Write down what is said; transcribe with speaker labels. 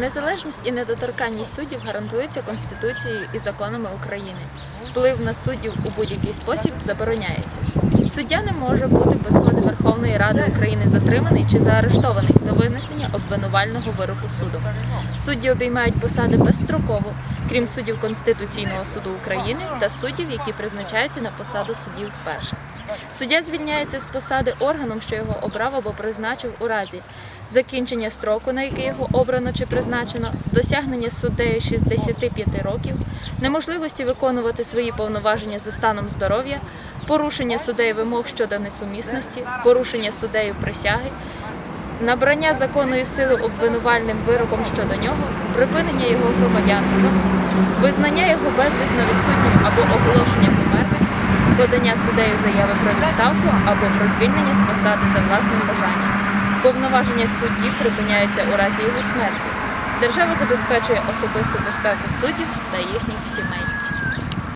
Speaker 1: Незалежність і недоторканність суддів гарантуються Конституцією і законами України. Вплив на суддів у будь-який спосіб забороняється. Суддя не може бути без згоди Верховної Ради України затриманий чи заарештований до винесення обвинувального вироку суду. Судді обіймають посади безстроково, крім суддів Конституційного суду України та суддів, які призначаються на посаду суддів вперше. Суддя звільняється з посади органом, що його обрав або призначив у разі закінчення строку, на який його обрано чи призначено, досягнення суддею 65 років, неможливості виконувати свої повноваження за станом здоров'я, порушення суддею вимог щодо несумісності, порушення суддею присяги, набрання законної сили обвинувальним вироком щодо нього, припинення його громадянства, визнання його безвісно відсутнім або оголошення померлим, подання суддею заяви про відставку або про звільнення з посади за власним бажанням. Повноваження судді припиняються у разі його смерті. Держава забезпечує особисту безпеку суддів та їхніх сімей.